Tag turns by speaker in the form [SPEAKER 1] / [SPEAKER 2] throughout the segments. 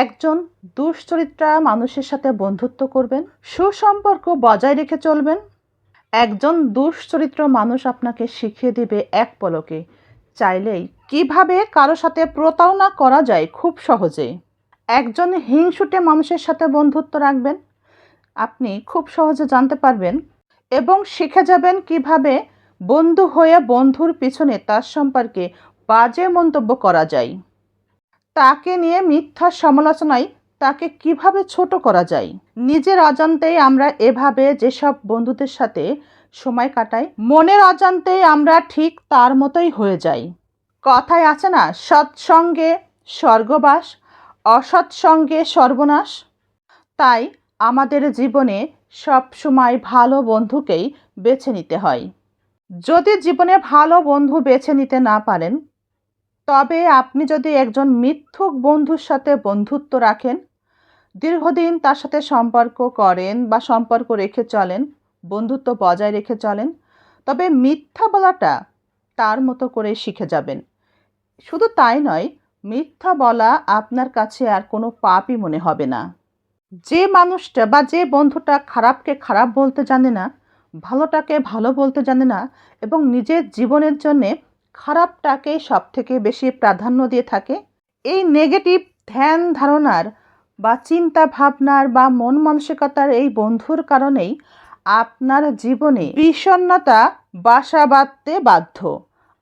[SPEAKER 1] একজন দুশ্চরিত্রা মানুষের সাথে বন্ধুত্ব করবেন, সুসম্পর্ক বজায় রেখে চলবেন। একজন দুশ্চরিত্র মানুষ আপনাকে শিখিয়ে দিবে এক পলকে। চাইলেই কীভাবে কারও সাথে প্রতারণা করা যায় খুব সহজে। একজন হিংসুটে মানুষের সাথে বন্ধুত্ব রাখবেন, আপনি খুব সহজে জানতে পারবেন এবং শিখে যাবেন কীভাবে বন্ধু হয়ে বন্ধুর পিছনে তার সম্পর্কে বাজে মন্তব্য করা যায়। তাকে নিয়ে মিথ্যা সমালোচনায় তাকে কীভাবে ছোট করা যায়? নিজের অজান্তেই আমরা এভাবে যেসব বন্ধুদের সাথে সময় কাটাই, মনের অজান্তেই আমরা ঠিক তার মতোই হয়ে যাই। কথায় আছে না, সৎসঙ্গে স্বর্গবাস, অসৎসঙ্গে সর্বনাশ? তাই আমাদের জীবনে সব সময় ভালো বন্ধুকেই বেছে নিতে হয়। যদি জীবনে ভালো বন্ধু বেছে নিতে না পারেন তবে আপনি যদি একজন মিথ্যুক বন্ধুর সাথে বন্ধুত্ব রাখেন, দীর্ঘদিন তার সাথে সম্পর্ক করেন বা সম্পর্ক রেখে চলেন, বন্ধুত্ব বজায় রেখে চলেন, তবে মিথ্যা বলাটা তার মতো করে শিখে যাবেন। শুধু তাই নয়, মিথ্যা বলা আপনার কাছে আর কোনো পাপই মনে হবে না। যে মানুষটা বা যে বন্ধুটা খারাপকে খারাপ বলতে জানে না, ভালোটাকে ভালো বলতে জানে না এবং নিজের জীবনের জন্যে খারাপটাকে সব থেকে বেশি প্রাধান্য দিয়ে থাকে। এই নেগেটিভ ধ্যান ধারণার বা চিন্তা ভাবনার বা মন মানসিকতার এই বন্ধুর কারণেই আপনার জীবনে বিষণ্ণতা বাসা বাঁধতে বাধ্য।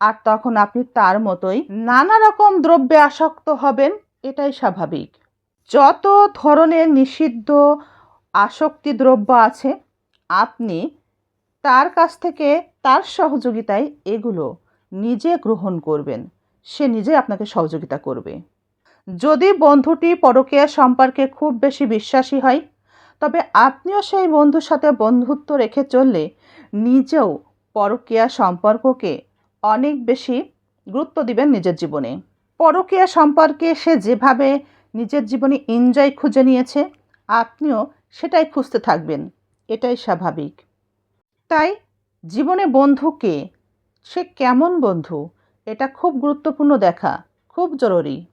[SPEAKER 1] আর তখন আপনি তার মতোই নানা রকম দ্রব্যে আসক্ত হবেন, এটাই স্বাভাবিক। যত ধরনের নিষিদ্ধ আসক্তি দ্রব্য আছে, আপনি তার কাছ থেকে তার সহযোগিতায় এগুলো নিজে গ্রহণ করবেন, সে নিজে আপনাকে সহযোগিতা করবে। যদি বন্ধুটি পরকীয়া সম্পর্কে খুব বেশি বিশ্বাসী হয়, তবে আপনিও সেই বন্ধুর সাথে বন্ধুত্ব রেখে চললে নিজেও পরকীয়া সম্পর্ককে অনেক বেশি গুরুত্ব দিবেন নিজের জীবনে। পরকীয়া সম্পর্কে সে যেভাবে নিজের জীবনে এনজয় খুঁজে নিয়েছে, আপনিও সেটাই খুঁজতে থাকবেন, এটাই স্বাভাবিক। তাই জীবনে বন্ধুকে সে কেমন বন্ধু? এটা খুব গুরুত্বপূর্ণ দেখা, খুব জরুরি।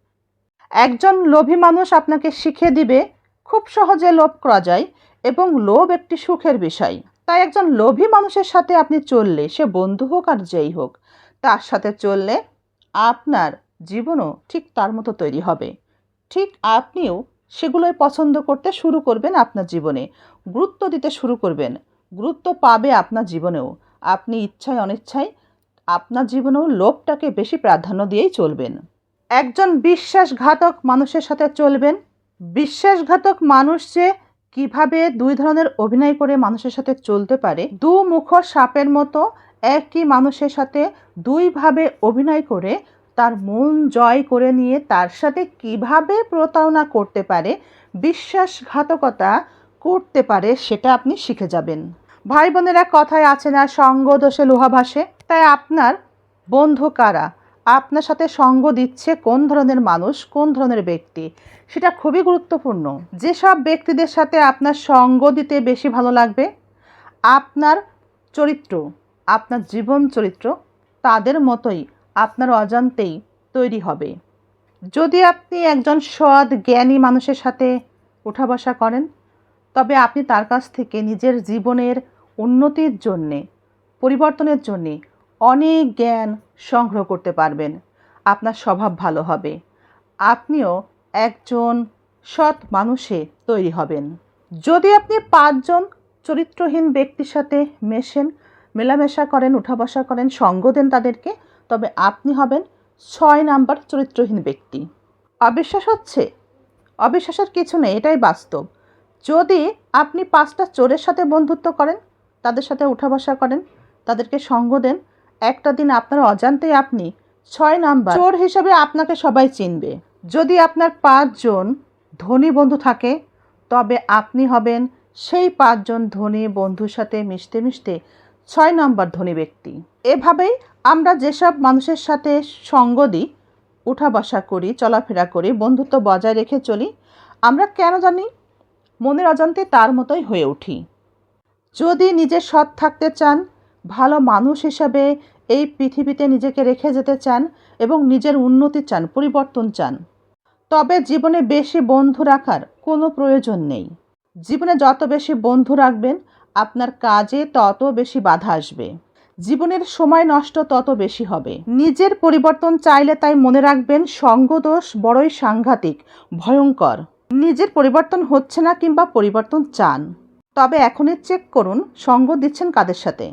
[SPEAKER 1] একজন লোভী মানুষ আপনাকে শিখিয়ে দিবে, খুব সহজে লোভ করা যায় এবং লোভ একটি সুখের বিষয়। তাই একজন লোভী মানুষের সাথে আপনি চললে, সে বন্ধু হোক আর যেই হোক, তার সাথে চললে আপনার জীবনও ঠিক তার মতো তৈরি হবে। ঠিক আপনিও সেগুলোই পছন্দ করতে শুরু করবেন আপনার জীবনে। গুরুত্ব দিতে শুরু করবেন। গুরুত্ব পাবে আপনার জীবনেও। আপনি ইচ্ছায়, অনিচ্ছায় আপনার জীবনেও লোভটাকে বেশি প্রাধান্য দিয়েই চলবেন। একজন বিশ্বাসঘাতক মানুষের সাথে চলবেন। বিশ্বাসঘাতক মানুষ যে কীভাবে দুই ধরনের অভিনয় করে মানুষের সাথে চলতে পারে, দু মুখ সাপের মতো একই মানুষের সাথে দুইভাবে অভিনয় করে তার মন জয় করে নিয়ে তার সাথে কীভাবে প্রতারণা করতে পারে, বিশ্বাসঘাতকতা করতে পারে সেটা আপনি শিখে যাবেন। ভাই বোনেরা কথায় আছে না সঙ্গ দোষে লোহা ভাসে। তাই আপনার বন্ধু কারা? আপনার সাথে সঙ্গ দিচ্ছে কোন ধরনের মানুষ, কোন ধরনের ব্যক্তি? সেটা খুবই গুরুত্বপূর্ণ। যেসব ব্যক্তিদের সাথে আপনার সঙ্গ দিতে বেশি ভালো লাগবে, আপনার চরিত্র, আপনার জীবন চরিত্র, তাদের মতোই আপনার অজান্তেই তৈরি হবে। যদি আপনি একজন সৎ, জ্ঞানী মানুষের সাথে ওঠা বসা করেন, তবে আপনি তার কাছ থেকে নিজের জীবনের উন্নতির জন্যে, পরিবর্তনের জন্যে অনেক জ্ঞান সংগ্রহ করতে পারবেন। আপনার স্বভাব ভালো হবে। আপনিও একজন সৎ মানুষে তৈরি হবেন। যদি আপনি পাঁচজন চরিত্রহীন ব্যক্তির সাথে মেশেন, মেলামেশা করেন উঠা বসা করেন, সঙ্গ দেন তাদেরকে, তবে আপনি হবেন ছয় নাম্বার চরিত্রহীন ব্যক্তি। অবিশ্বাস হচ্ছে? অবিশ্বাসের কিছু নেই, এটাই বাস্তব। যদি আপনি পাঁচটা চোরের সাথে বন্ধুত্ব করেন, তাদের সাথে উঠা বসা করেন, তাদেরকে সঙ্গ দেন একটা দিন আপনার অজান্তেই আপনি ছয় নাম্বার চোর হিসেবে আপনাকে সবাই চিনবে। যদি আপনার পাঁচজন ধনী বন্ধু থাকে, তবে আপনি হবেন সেই পাঁচজন ধনী বন্ধুর সাথে মিশতে মিশতে ছয় নম্বর ধনী ব্যক্তি। এভাবেই আমরা যেসব মানুষের সাথে সঙ্গ দিই, উঠা বসা করি, চলাফেরা করি, বন্ধুত্ব বজায় রেখে চলি, আমরা কেন জানি মনের অজান্তে তার মতোই হয়ে উঠি। যদি নিজে সৎ থাকতে চান ভালো মানুষ হিসাবে এই পৃথিবীতে নিজেকে রেখে যেতে চান এবং নিজের উন্নতি চান, পরিবর্তন চান। তবে জীবনে বেশি বন্ধু রাখার কোনো প্রয়োজন নেই। জীবনে যত বেশি বন্ধু রাখবেন, আপনার কাজে তত বেশি বাধা আসবে। জীবনের সময় নষ্ট তত বেশি হবে। নিজের পরিবর্তন চাইলে তাই মনে রাখবেন, সঙ্গদোষ বড়ই সাংঘাতিক, ভয়ঙ্কর। নিজের পরিবর্তন হচ্ছে না কিংবা পরিবর্তন চান। তবে এখনই চেক করুন, সঙ্গ দিচ্ছেন কাদের সাথে?